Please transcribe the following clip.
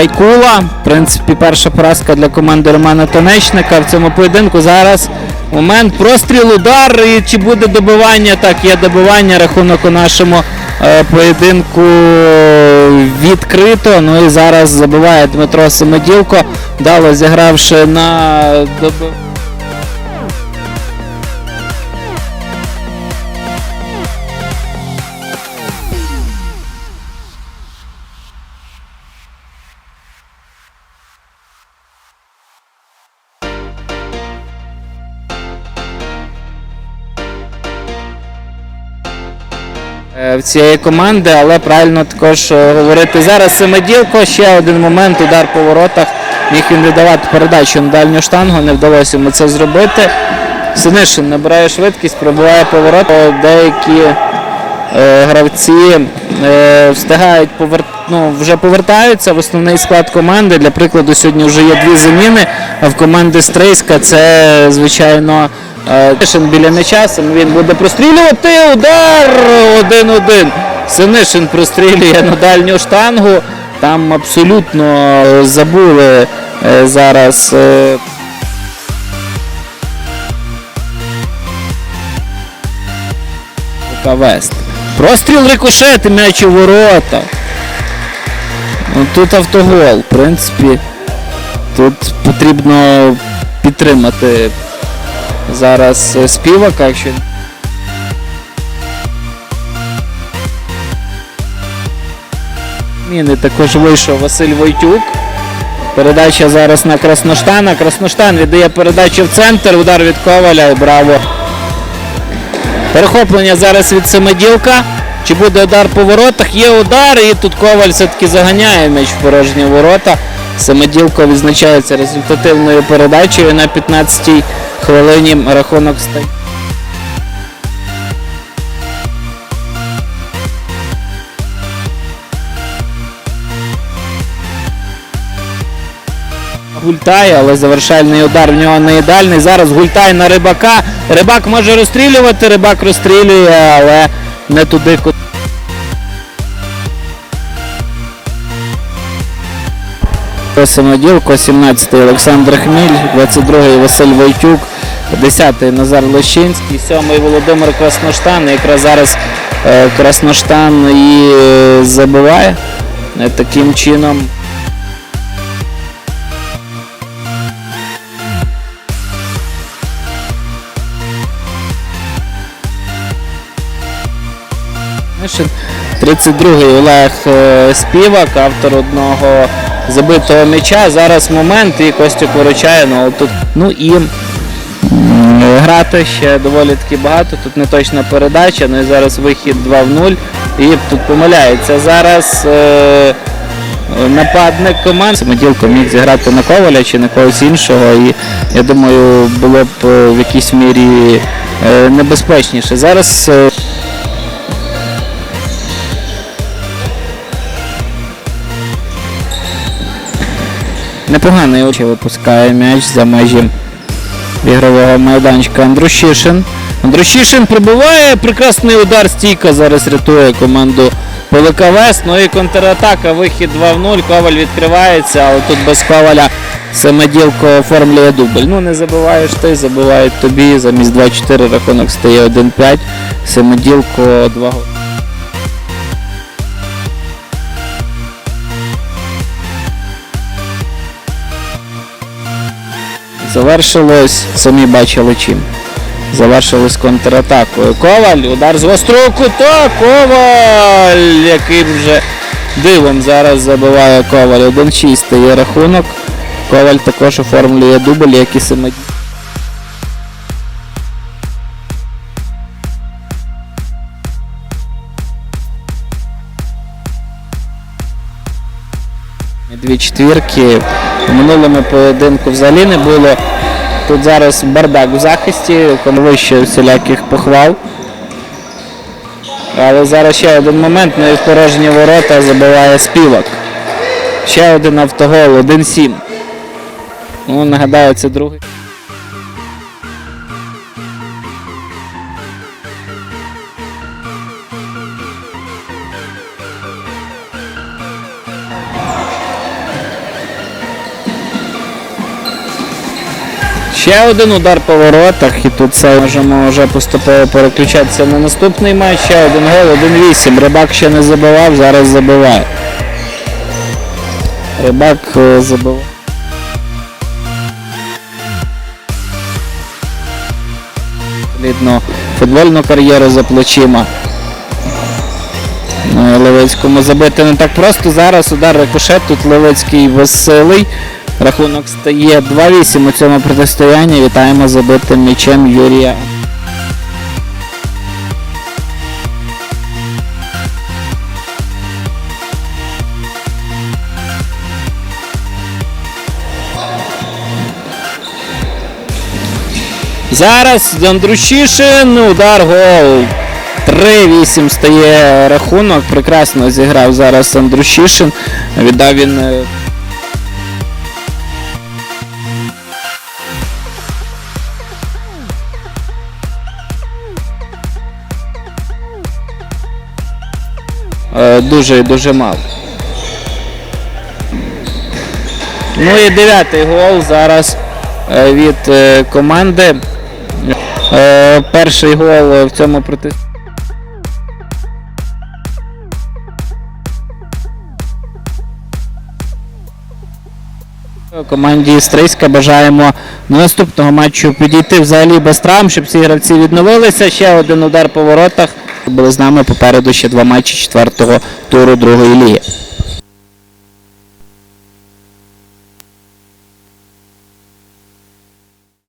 Айкула. В принципі, перша поразка для команди Романа Тонечника в цьому поєдинку. Зараз момент простріл, удар. І чи буде добивання? Так, є добивання. Рахунок у нашому е, поєдинку відкрито. Ну і зараз забиває Дмитро Семеділко, вдало зігравши на доби- в цієї команди, але правильно також е, говорити зараз. Семеділко, ще один момент, удар по воротах. Міг він віддавати передачу на дальню штангу, не вдалося йому це зробити. Синишин набирає швидкість, пробиває поворот. Е, Деякі е, гравці е, встигають повер... ну, вже повертаються в основний склад команди. Для прикладу, сьогодні вже є дві заміни. А в команди Стрийська це, звичайно, е, Синишин біля м'яча. Він буде прострілювати. Удар 1-1. Синишин прострілює на дальню штангу. Там абсолютно забули е, зараз. е, Вест. Простріл рикошет, і м'яч у ворота. Ну, тут автогол. В принципі, тут потрібно підтримати зараз е, співака, якщо. Міни також вийшов Василь Войтюк. Передача зараз на Красноштана. Красноштан віддає передачу в центр. Удар від Коваля браво. Перехоплення зараз від Семеділка. Чи буде удар по воротах? Є удар, і тут Коваль все-таки заганяє м'яч в порожні ворота. Семеділко відзначається результативною передачею на 15-й хвилині рахунок стає. Гультай, але завершальний удар в нього не ідеальний. Зараз Гультай на рибака. Рибак може розстрілювати, рибак розстрілює, але не туди, куди. Самоділко, 17-й Олександр Хміль, 22-й Василь Войтюк, 10-й Назар Лощинський, 7-й Володимир Красноштан. Якраз зараз е, Красноштан і е, забиває. Е, Таким чином. Мишин. 32-й Олег Співак, автор одного забитого м'яча. Зараз момент і Костюк виручає. Ну, тут, ну і грати ще доволі таки багато. Тут не точна передача. Ну і зараз вихід 2 в 0. І тут помиляється. Зараз е, нападник команд. Самоділко міг зіграти на Коваля чи на когось іншого. І я думаю, було б е, в якійсь мірі е, небезпечніше. Зараз. Непоганий очі випускає м'яч за межі ігрового майданчика Андрущишин. Андрущишин пробиває прекрасний удар стійка. Зараз рятує команду ПВК Вест. Ну і контратака, вихід 2 в 0. Коваль відкривається, але тут без Коваля Семеділко оформлює дубль. Ну не забиваєш ти, забивають тобі. Замість 2-4 рахунок стає 1-5. Семеділко 2 голи. Завершилось, самі бачили чим. Завершилось контратакою. Коваль, удар з гострого кута. Коваль, який вже дивом зараз забиває Коваль. 1-6 є рахунок. Коваль також оформлює дубль, як і Семедій. Дві четвірки. У минулому поєдинку взагалі не було. Тут зараз бардак в захисті, вище всіляких похвал. Але зараз ще один момент, ну і в порожні ворота забиває співак. Ще один автогол, 1-7. Ну, нагадаю, це другий. Ще один удар по воротах, і тут це можемо вже поступово переключатися на наступний матч. Ще один гол, 1-8. Рибак ще не забивав, зараз забиває. Рибак е, забивав. Літну футбольну кар'єру за плечима. Ну, Левицькому забити не так просто. Зараз удар рикошет, тут Левицький веселий. Рахунок стає 2-8 у цьому протистоянні. Вітаємо забитим м'ячем Юрія. Зараз Андрушішин, удар гол. 3-8 стає рахунок. Прекрасно зіграв зараз Андрушішин. Віддав він. Дуже і дуже мало. Ну і дев'ятий гол зараз е, від е, команди. Е, Перший гол в цьому проти. Команді Стрийська бажаємо до наступного матчу підійти взагалі без травм, щоб ці гравці відновилися. Ще один удар по воротах. Були з нами попереду ще два матчі четвертого туру другої ліги.